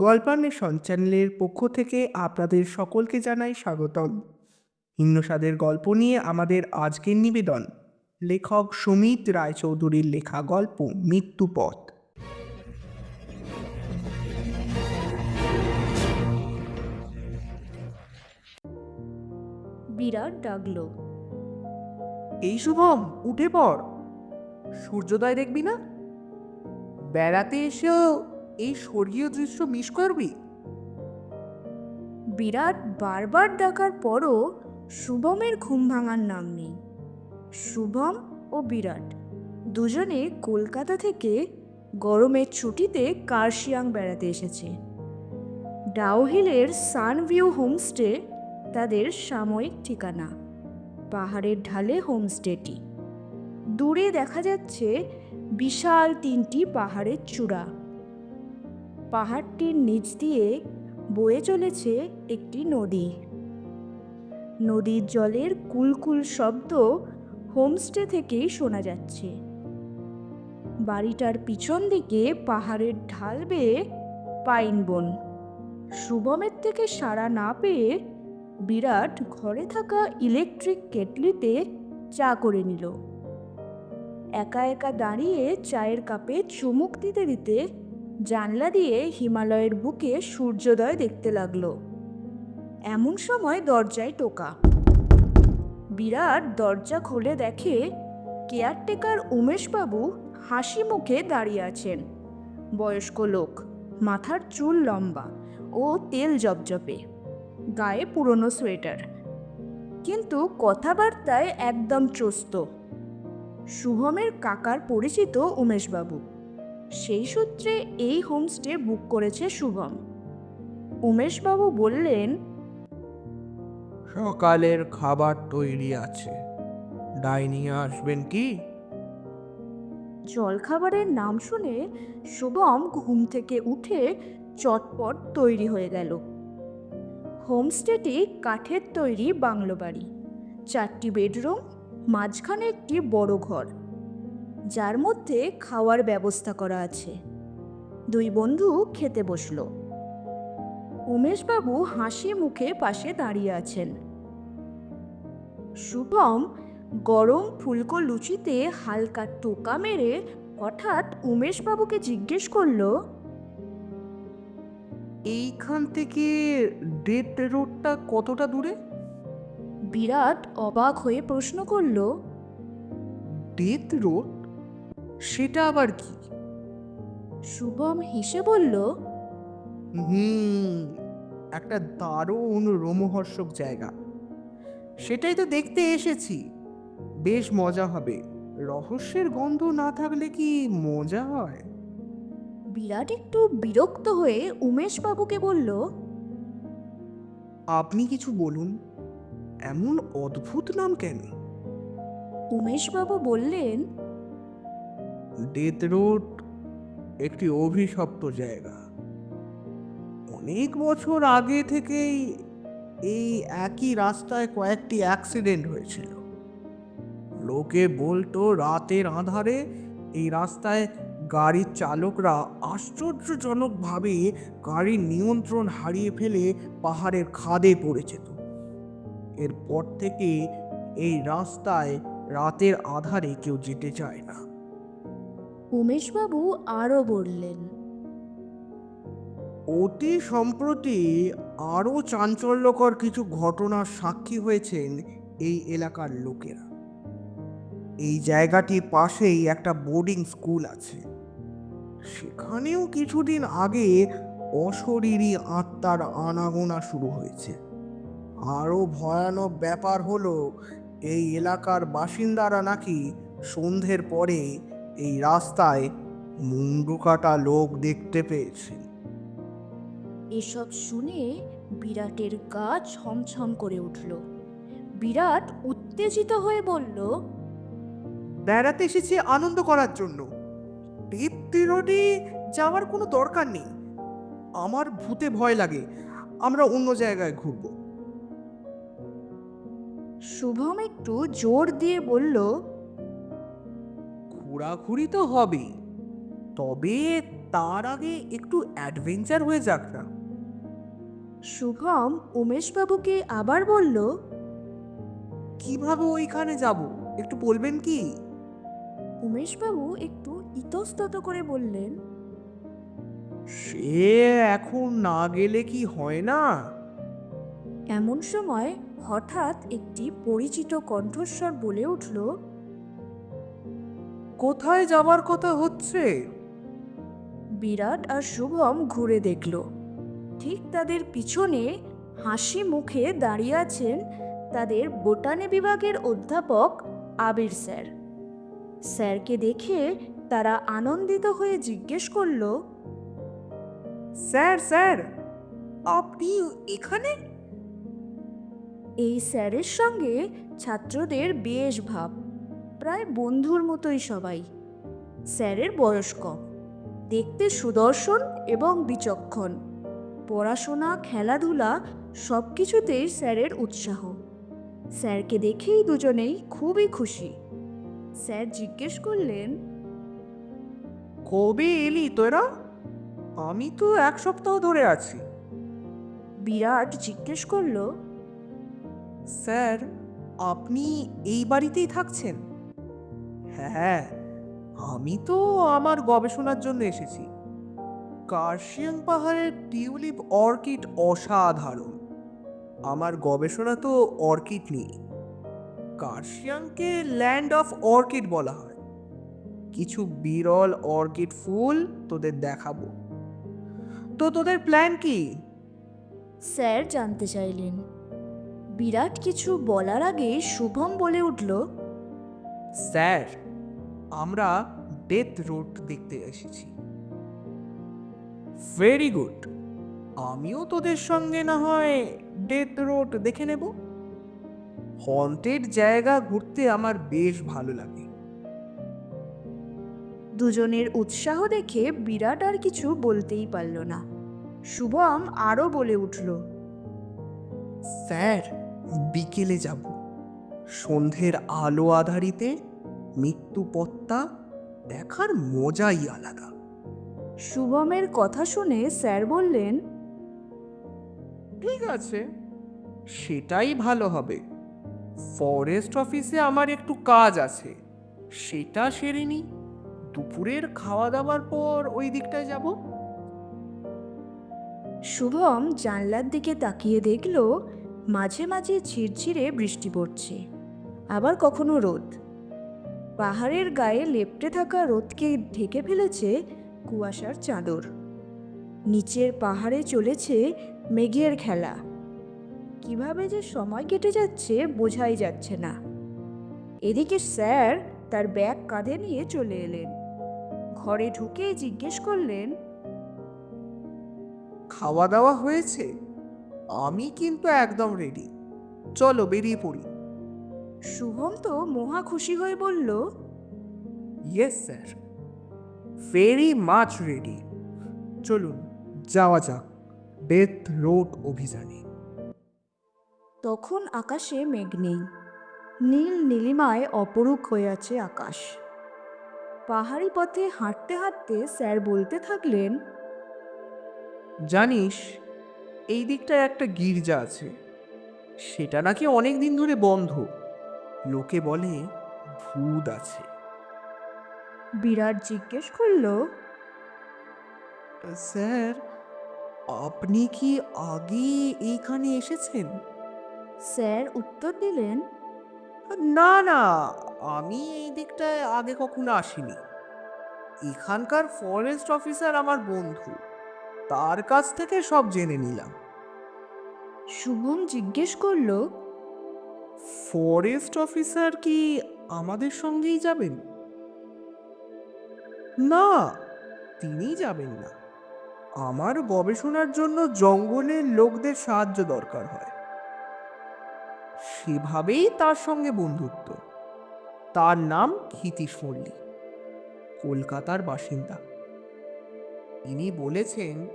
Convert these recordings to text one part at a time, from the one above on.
গল্পান্বেষণ চ্যানেলের পক্ষ থেকে আপনাদের সকলকে জানাই স্বাগতম। হিন্নস্বাদের গল্প নিয়ে আমাদের আজকের নিবেদন। লেখক সুমিত রায়চৌধুরীর লেখা গল্প মৃত্যুপথ বিরাট ডাকলো। এই শুভম উঠে পড়। সূর্যোদয় দেখবি না? বেড়াতে এসেও এই স্বর্গীয় দৃশ্য মিস করবি? বিরাট বারবার ডাকার পরও শুভমের ঘুম ভাঙার নাম নেই। শুভম ও বিরাট দুজনে কলকাতা থেকে গরমের ছুটিতে কার্শিয়াং বেড়াতে এসেছে। ডাউহিলের সানভিউ হোমস্টে তাদের সাময়িক ঠিকানা, পাহাড়ের ঢালে হোমস্টেটি। দূরে দেখা যাচ্ছে বিশাল তিনটি পাহাড়ের চূড়া। পাহাড়টির নিচ দিয়ে বয়ে চলেছে একটি নদী। নদীর জলের কুলকুল শব্দ হোমস্টে থেকেই শোনা যাচ্ছে। বাড়িটার পিছন দিকে পাহাড়ের ঢাল বেয়ে পাইন বন। শুভমের থেকে সাড়া না পেয়ে বিরাট ঘরে থাকা ইলেকট্রিক কেটলিতে চা করে নিল। একা একা দাঁড়িয়ে চায়ের কাপে চুমুক দিতে দিতে জানলা দিয়ে হিমালয়ের বুকে সূর্যোদয় দেখতে লাগল। এমন সময় দরজায় টোকা। বিরাট দরজা খুলে দেখে কেয়ারটেকার উমেশবাবু হাসি মুখে দাঁড়িয়ে আছেন। বয়স্ক লোক, মাথার চুল লম্বা ও তেল জপজপে গায়ে পুরনো সোয়েটার। কিন্তু কথাবার্তায় একদম চস্ত শুভমের কাকার পরিচিত উমেশবাবু। সেই সূত্রে এই হোমস্টে বুক করেছে শুভম। উমেশবাবু বললেন সকালের খাবার তৈরি আছে। ডাইনিংয়ে আসবেন কি? জলখাবারের নাম শুনে শুভম ঘুম থেকে উঠে চটপট তৈরি হয়ে গেল। হোমস্টেটি কাঠের তৈরি বাংলো বাড়ি। চারটি বেডরুম মাঝখানে একটি বড় ঘর। যার মধ্যে খাওয়ার ব্যবস্থা করা আছে। দুই বন্ধু খেতে বসল। উমেশবাবু হাসি মুখে পাশে দাঁড়িয়ে আছেন। শুভম গরম ফুলকো লুচিতে হালকা টোকা মেরে হঠাৎ উমেশবাবুকে জিজ্ঞেস করল এইখান থেকে ডেথ রোডটা কতটা দূরে? বিরাট অবাক হয়ে প্রশ্ন করল ডেথ রোড? সেটা আবার কি? শুভম হেসে বলল হুম একটা দারুণ রোমহর্ষক জায়গা। সেটাই তো দেখতে এসেছি। বেশ মজা হবে। রহস্যের গন্ধ না থাকলে কি মজা হয়? বিরাট একটু বিরক্ত হয়ে উমেশবাবুকে বলল আপনি কিছু বলুন। এমন অদ্ভুত নাম কেন? উমেশবাবু বললেন ডেথ রোড একটি অভিশপ্ত জায়গা। অনেক বছর আগে থেকেই এই একই রাস্তায় কয়েকটি অ্যাক্সিডেন্ট হয়েছিল। লোকে বলতো রাতের আধারে এই রাস্তায় গাড়ির চালকরা আশ্চর্যজনকভাবে গাড়ির নিয়ন্ত্রণ হারিয়ে ফেলে পাহাড়ের খাদে পড়ে যেত। এরপর থেকে এই রাস্তায় রাতের আধারে কেউ যেতে চায় না। উমেশবাবু আরও বললেন, অতি সম্প্রতি আরও চাঞ্চল্যকর কিছু ঘটনার সাক্ষী হয়েছেন এই এলাকার লোকেরা। এই জায়গাটির পাশেই একটা বোর্ডিং স্কুল আছে। সেখানেও কিছুদিন আগে অশরীরী আত্মার আনাগোনা শুরু হয়েছে। আরও ভয়ানক ব্যাপার হলো, এই এলাকার বাসিন্দারা নাকি সন্ধ্যের পরে এই রাস্তায় মুন্ডু কাটা লোক দেখতে পেয়েছেন এসব শুনে বিরাটের গা ছমছম করে উঠল। বিরাট উত্তেজিত হয়ে বলল বেড়াতে এসেছি আনন্দ করার জন্য। তীরটি যাওয়ার কোনো দরকার নেই। আমার ভূতে ভয় লাগে। আমরা অন্য জায়গায় ঘুরব। শুভম একটু জোর দিয়ে বলল ঘোরাঘুরি তো হবেই। তবে তার আগে একটু অ্যাডভেঞ্চার হয়ে যাক না। শুভম উমেশবাবুকে আবার বলল কীভাবে ওইখানে যাব? একটু বলবেন কি? উমেশবাবু একটু ইতস্তত করে বললেন সে এখন না গেলে কি হয় না? এমন সময় হঠাৎ একটি পরিচিত কণ্ঠস্বর বলে উঠল কোথায় যাবার কথা হচ্ছে? বিরাট আর শুভম ঘুরে দেখল। ঠিক তাদের পিছনে হাসি মুখে দাঁড়িয়ে আছেন তাদের বোটানি বিভাগের অধ্যাপক আবির স্যার। স্যারকে দেখে তারা আনন্দিত হয়ে জিজ্ঞেস করল স্যার স্যার আপনি এখানে? এই স্যারের সঙ্গে ছাত্রদের বেশ ভাব। প্রায় বন্ধুর মতোই সবাই। স্যারের বয়স কম। দেখতে সুদর্শন এবং বিচক্ষণ। পড়াশোনা খেলাধুলা সব কিছুতেই স্যারের উৎসাহ। স্যারকে দেখেই দুজনেই খুবই খুশি। স্যার জিজ্ঞেস করলেন কবে এলি তোরা? আমি তো এক সপ্তাহ ধরে আছি। বিরাট জিজ্ঞেস করল স্যার আপনি এই বাড়িতেই থাকছেন? হ্যাঁ আমি তো আমার গবেষণার জন্য এসেছি। কার্শিয়াং পাহাড়ের টিউলিপ অর্কিড অসাধারণ। আমার গবেষণা তো অর্কিড নিয়ে। কার্শিয়াংকে ল্যান্ড অফ অর্কিড বলা হয়। কিছু বিরল অর্কিড ফুল তোদের দেখাবো। তো তোদের প্ল্যান কি? স্যার জানতে চাইলেন। বিরাট কিছু বলার আগে শুভম বলে উঠল স্যার আমরা ডেথ রোড দেখতে এসেছি। Very good. আমিও তোদের সঙ্গে না হয় ডেথ রোড দেখে নেব। হন্টেড জায়গা ঘুরতে আমার বেশ ভালো লাগে। দুজনের উৎসাহ দেখে বিরাট আর কিছু বলতেই পারল না। শুভম আরও বলে উঠল স্যার বিকেলে যাব। সন্ধ্যের আলো আধারিতে মৃত্যু পত্তা দেখার মজাই আলাদা। শুভমের কথা শুনে স্যার বললেন ঠিক আছে সেটাই ভালো হবে। ফরেস্ট অফিসে আমার একটু কাজ আছে। সেটা সেরে নি দুপুরের খাওয়া দাওয়ার পর ওই দিকটায় যাব। শুভম জানলার দিকে তাকিয়ে দেখল মাঝে মাঝে ঝিরঝিরে বৃষ্টি পড়ছে। আবার কখনো রোদ। পাহাড়ের গায়ে লেপটে থাকা রোদকে ঢেকে ফেলেছে কুয়াশার চাদর। নিচের পাহাড়ে চলেছে মেঘের খেলা। কীভাবে যে সময় কেটে যাচ্ছে বোঝাই যাচ্ছে না। এদিকে স্যার তার ব্যাগ কাঁধে নিয়ে চলে এলেন। ঘরে ঢুকে জিজ্ঞেস করলেন, খাওয়া দাওয়া হয়েছে? আমি কিন্তু একদম রেডি চলো বেরিয়ে পড়ি। শুভম তো মহা খুশি হয়ে বলল yes sir very much ready চলুন যাওয়া যাক। ডেথ রোড অভিযানে. তখন আকাশে মেঘ নেই। নীল নীলিমায় অপরূপ হয়ে আছে আকাশ। পাহাড়ি পথে হাঁটতে হাঁটতে স্যার বলতে থাকলেন জানিস এই দিকটায় একটা গির্জা আছে। সেটা নাকি অনেক দিন ধরে বন্ধ। লোকে বলে ভূত আছে। বিরাট জিজ্ঞেস করল স্যার আপনি কি আগে এইখানে এসেছেন? স্যার উত্তর দিলেন না না আমি এই দিকটায় আগে কখনো আসিনি। এখানকার ফরেস্ট অফিসার আমার বন্ধু তার কাছ থেকে সব জেনে নিলাম। শুভম জিজ্ঞেস করল ফরেস্ট অফিসার কি আমাদের সঙ্গেই যাবেন? না তিনি যাবেন না। আমার গবেষণার জন্য জঙ্গলের লোকদের সাহায্য দরকার হয়। সেভাবেই তার সঙ্গে বন্ধুত্ব। তার নাম ক্ষিতীশ মল্লিক, কলকাতার বাসিন্দা। তিনি বলেছেন,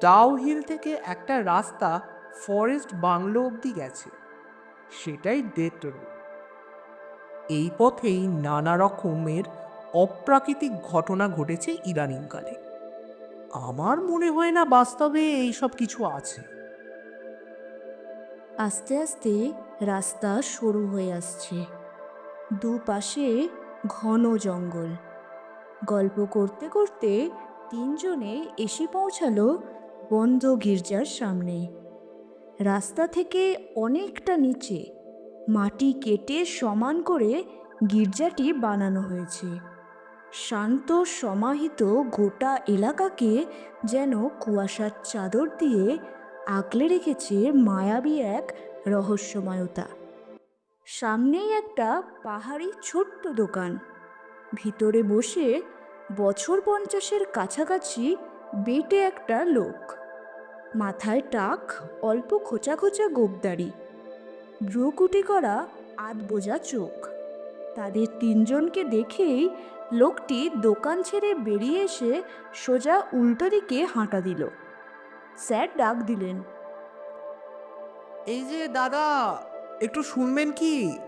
ডাউহিল থেকে একটা রাস্তা ফরেস্ট বাংলো অবধি গেছে। সেটাই ডেথ এই পথেই নানা রকমের অপ্রাকৃতিক ঘটনা ঘটেছে ইদানিংকালে আমার মনে হয় না বাস্তবে এইসব কিছু আছে। আস্তে আস্তে রাস্তা সরু হয়ে আসছে। দুপাশে ঘন জঙ্গল। গল্প করতে করতে তিনজনে এসে পৌঁছালো বন্ধ গির্জার সামনে। রাস্তা থেকে অনেকটা নিচে মাটি কেটে সমান করে গির্জাটি বানানো হয়েছে। শান্ত, সমাহিত গোটা এলাকাকে যেন কুয়াশার চাদর দিয়ে আগলে রেখেছে মায়াবী এক রহস্যময়তা। সামনেই একটা পাহাড়ি ছোট্ট দোকান। ভিতরে বসে বছর পঞ্চাশের কাছাকাছি বেটে একটা লোক। মাথায় টাক অল্প খোঁচা খোঁচা গোবদারি। ভ্রুকুটি করা আধ বোঝা চোখ। তাদের তিনজনকে দেখেই লোকটি দোকান ছেড়ে বেরিয়ে এসে সোজা উল্টো দিকে হাঁটা দিল। স্যার ডাক দিলেন এই যে দাদা একটু শুনবেন কি?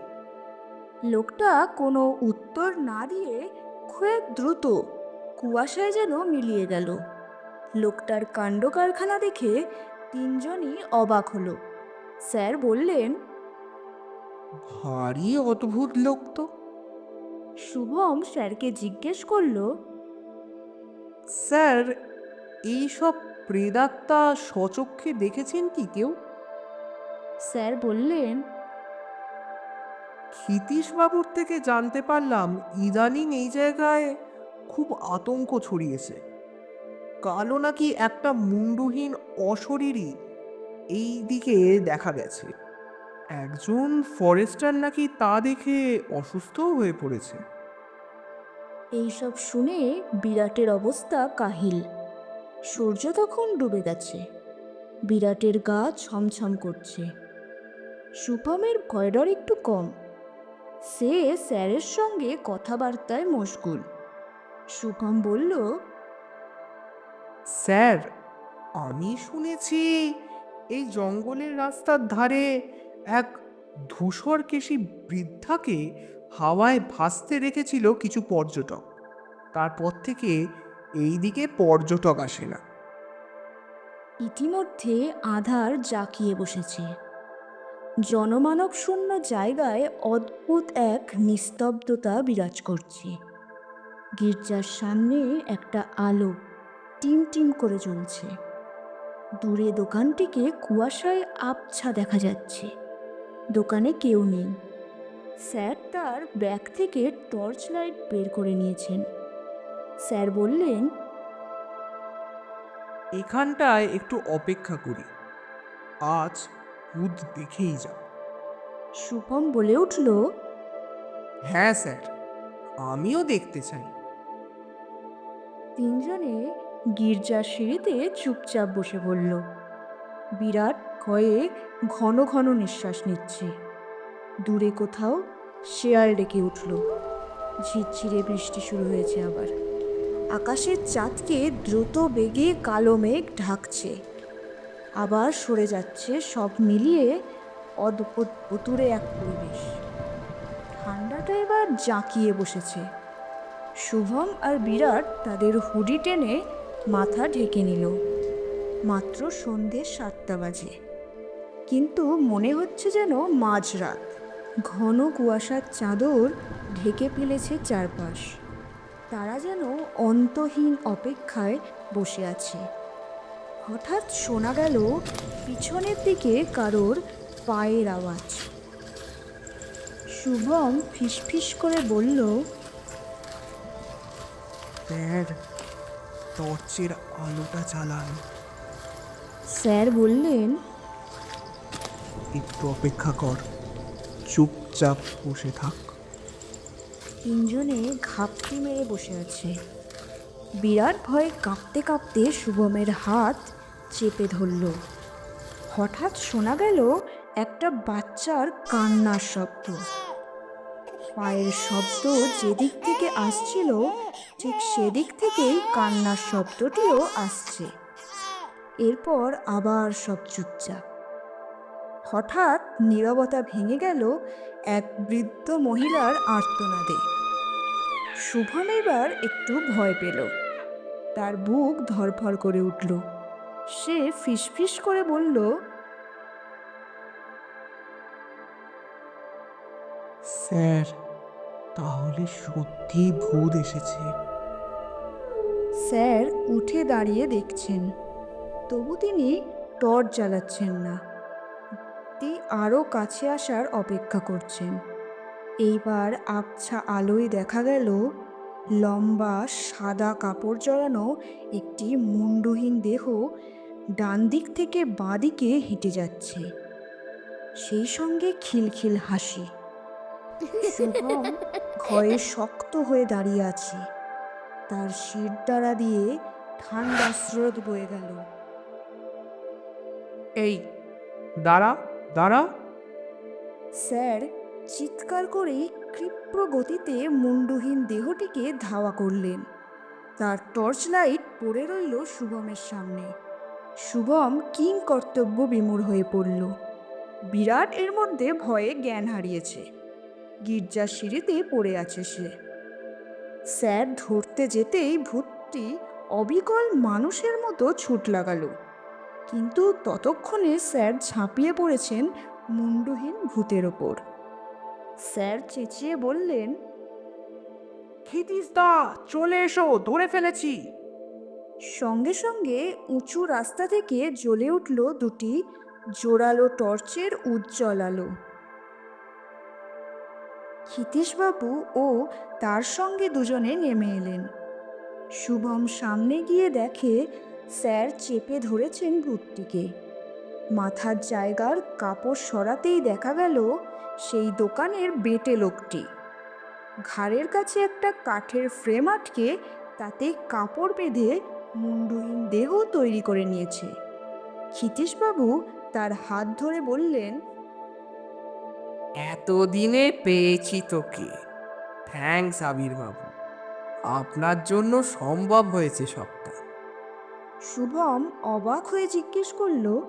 লোকটা কোনো উত্তর না দিয়ে খুব দ্রুত কুয়াশায় যেন মিলিয়ে গেল। লোকটার কাণ্ড কারখানা দেখে তিনজনই অবাক হলো। স্যার বললেন ভারী অদ্ভুত লোক তো। শুভম স্যারকে জিজ্ঞেস করল স্যার এইসব প্রেদাত্মা সচক্ষে দেখেছেন কি কেউ? স্যার বললেন ক্ষিতীশবাবুর থেকে জানতে পারলাম ইদানিং এই জায়গায় খুব আতঙ্ক ছড়িয়েছে। কালো নাকি একটা মুন্ডুহীন অশরীরই এই দিকে দেখা গেছে। একজন ফরেস্টার নাকি তা দেখে অসুস্থও হয়ে পড়েছে। এইসব শুনে বিরাটের অবস্থা কাহিল। সূর্য তখন ডুবে গেছে। বিরাটের গা ছমছম করছে। সুপমের ভয়ডর একটু কম। সে স্যারের সঙ্গে কথাবার্তায় মশগুল। সুপম বলল স্যার, আমি শুনেছি এই জঙ্গলের রাস্তার ধারে এক ধূসর কেশী বৃদ্ধাকে হাওয়ায় ভাসতে রেখেছিল কিছু পর্যটক। তারপর থেকে এই দিকে পর্যটক আসে না। ইতিমধ্যে আধার জাঁকিয়ে বসেছে। জনমানব শূন্য জায়গায় অদ্ভুত এক নিস্তব্ধতা বিরাজ করছে। গির্জার সামনে একটা আলো টিম টিম করে জ্বলছে দূরে দোকানটিকে কুয়াশায় আবছা দেখা যাচ্ছে। দোকানে কেউ নেই। স্যার তার ব্যাগ থেকে টর্চ লাইট বের করে নিয়েছেন। স্যার বললেন এখানটায় একটু অপেক্ষা করি। আজ ভূত দেখেই যাব শুভম বলে উঠল হ্যাঁ স্যার আমিও দেখতে চাই। তিনজনে গির্জার সিঁড়িতে চুপচাপ বসে পড়ল। বিরাট ভয়ে ঘন ঘন নিঃশ্বাস নিচ্ছে। দূরে কোথাও শেয়াল ডেকে উঠল। ঝিরঝিরে বৃষ্টি শুরু হয়েছে আবার। আকাশের চাঁদকে দ্রুত বেগে কালো মেঘ ঢাকছে। আবার সরে যাচ্ছে সব মিলিয়ে অদ্ভুত ভুতুরে এক পরিবেশ। ঠান্ডাটা এবার জাঁকিয়ে বসেছে। শুভম আর বিরাট তাদের হুডি টেনে মাথা ঢেকে নিল। মাত্র সন্ধে সাতটা বাজে। কিন্তু মনে হচ্ছে যেন মাঝরাত। ঘন কুয়াশার চাদর ঢেকে ফেলেছে চারপাশ। তারা যেন অন্তহীন অপেক্ষায় বসে আছে। হঠাৎ শোনা গেল পিছনের দিকে কারোর পায়ের আওয়াজ। শুভম ফিসফিস করে বলল টর্চের আলোটা চালান। স্যার বললেন একটু অপেক্ষা কর চুপচাপ বসে থাক। তিনজনে ঘাপটি মেরে বসে আছে। বিরাট ভয়ে কাঁপতে কাঁপতে শুভমের হাত চেপে ধরল। হঠাৎ শোনা গেল একটা বাচ্চার কান্নার শব্দ। পায়ের শব্দ যেদিক থেকে আসছিল, ঠিক সেদিক থেকেই কান্নার শব্দটিও আসছে। এরপর আবার সব চুপচাপ। হঠাৎ নীরবতা ভেঙে গেল এক বৃদ্ধ মহিলার আর্তনাদে। শুভম এবার একটু ভয় পেল। তার বুক ধরফর করে উঠল। সে ফিসফিস করে বলল, স্যার তাহলে সত্যি ভূত এসেছে। স্যার, উঠে দাঁড়িয়ে দেখছেন। তবু তিনি টর্চ জ্বালাচ্ছেন না। তিনি আরও কাছে আসার অপেক্ষা করছেন। এইবার আবছা আলোয় দেখা গেল, লম্বা সাদা কাপড় জড়ানো একটি মুন্ডহীন দেহ ডান দিক থেকে বাঁ দিকে হেঁটে যাচ্ছে। সেই সঙ্গে খিলখিল হাসি। ভয়ে শক্ত হয়ে দাঁড়িয়ে আছে। তার শির দ্বারা দিয়ে ঠান্ডা স্রোত বয়ে গেল। এই দাঁড়া দাঁড়া। স্যার চিৎকার করে ক্ষিপ্র গতিতে মুন্ডহীন দেহটিকে ধাওয়া করলেন। তার টর্চ লাইট পড়ে রইল শুভমের সামনে। শুভম কিং কর্তব্য বিমূঢ় হয়ে পড়ল। বিরাট এর মধ্যে ভয়ে জ্ঞান হারিয়েছে। গির্জার সিঁড়িতে পড়ে আছে সে। স্যার ধরতে যেতেই ভূতটি অবিকল মানুষের মতো ছুট লাগালো। কিন্তু ততক্ষণে স্যার ঝাঁপিয়ে পড়েছেন মুন্ডহীন ভূতের ওপর। স্যার চেঁচিয়ে বললেন ক্ষিতিস দা চলে এসো ধরে ফেলেছি। সঙ্গে সঙ্গে উঁচু রাস্তা থেকে জ্বলে উঠল দুটি জোরালো টর্চের উজ্জ্বল আলো। ক্ষিতীশবাবু ও তার সঙ্গে দুজনে নেমে এলেন। শুভম সামনে গিয়ে দেখে স্যার চেপে ধরেছেন ভূতটিকে মাথার জায়গার কাপড় সরাতেই দেখা গেল সেই দোকানের বেটে লোকটি। ঘাড়ের কাছে একটা কাঠের ফ্রেম আটকে তাতে কাপড় বেঁধে মুন্ডুহীন দেহ তৈরি করে নিয়েছে। ক্ষিতীশবাবু তার হাত ধরে বললেন এতদিনে পেয়েছি তোকে। থ্যাঙ্কস আবির বাবু আপনার জন্য সম্ভব হয়েছে সবটা। শুভম অবাক হয়ে জিজ্ঞেস করল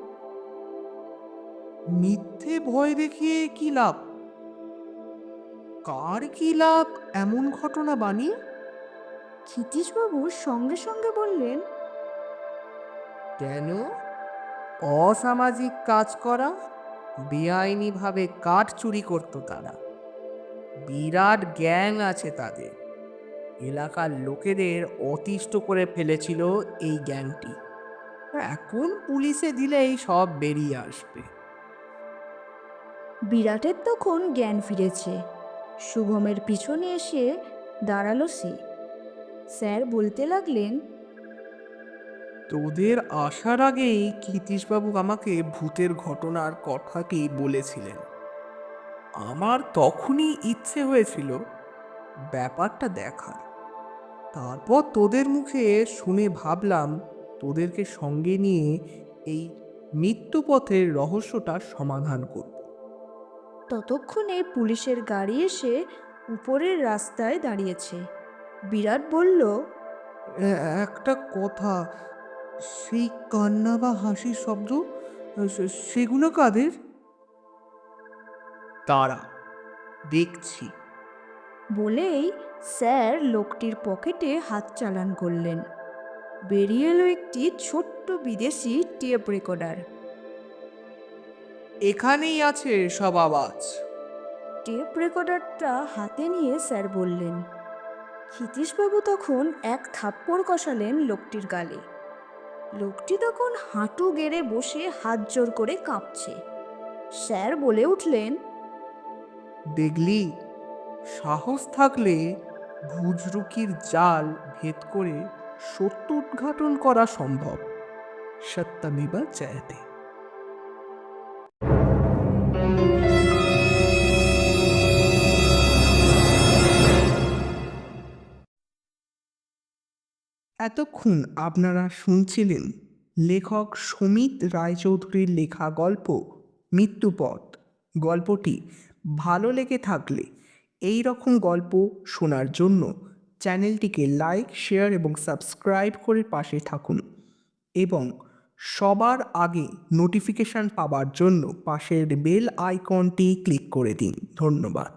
মিথ্যে ভয় দেখিয়ে কি লাভ? কার কি লাভ এমন ঘটনা বানিয়ে ক্ষিতীশবাবু সঙ্গে সঙ্গে বললেন কেন? অসামাজিক কাজ করা? বেআইনিভাবে কাঠ চুরি করত তারা। বিরাট গ্যাং আছে তাদের। এলাকার লোকেদের অতিষ্ঠ করে ফেলেছিল এই গ্যাংটি। এখন পুলিশে দিলেই সব বেরিয়ে আসবে। বিরাটের তখন জ্ঞান ফিরেছে। শুভমের পিছনে এসে দাঁড়াল সে। স্যার বলতে লাগলেন তোদের আসার আগেই ক্ষিতীশবাবু আমাকে ভূতের ঘটনার কথাটি বলেছিলেন। আমার তখনই ইচ্ছে হয়েছিল ব্যাপারটা দেখার। তারপর তোদের মুখে শুনে ভাবলাম তোদেরকে সঙ্গে নিয়ে এই মৃত্যুপথের রহস্যটা সমাধান করব। ততক্ষণে পুলিশের গাড়ি এসে উপরের রাস্তায় দাঁড়িয়েছে। বিরাট বলল একটা কথা সেই কান্না বা হাসির শব্দ সেগুলো কাদের? তারা। দেখছি। বলেই স্যার লোকটির পকেটে হাত চালান করলেন। বেরিয়ে এলো একটি ছোট্ট বিদেশি টেপ রেকর্ডার। এখানেই আছে সব আওয়াজ। টেপ রেকর্ডারটা হাতে নিয়ে স্যার বললেন ক্ষিতীশবাবু তখন এক থাপ্পড় কষালেন লোকটির গালে। লোকটি তখন হাঁটু গেড়ে বসে হাত জোর করে কাঁপছে। স্যার বলে উঠলেন, দেখলি, সাহস থাকলে ভুজরুকির জাল ভেদ করে সত্য উদ্ঘাটন করা সম্ভব। সত্যমিবা জয়তে এতক্ষণ আপনারা শুনছিলেন লেখক সমিত রায়চৌধুরীর লেখা গল্প মৃত্যুপথ গল্পটি ভালো লেগে থাকলে এই রকম গল্প শোনার জন্য চ্যানেলটিকে লাইক, শেয়ার এবং সাবস্ক্রাইব করে পাশে থাকুন এবং সবার আগে নোটিফিকেশান পাওয়ার জন্য পাশের বেল আইকনটি ক্লিক করে দিন। ধন্যবাদ।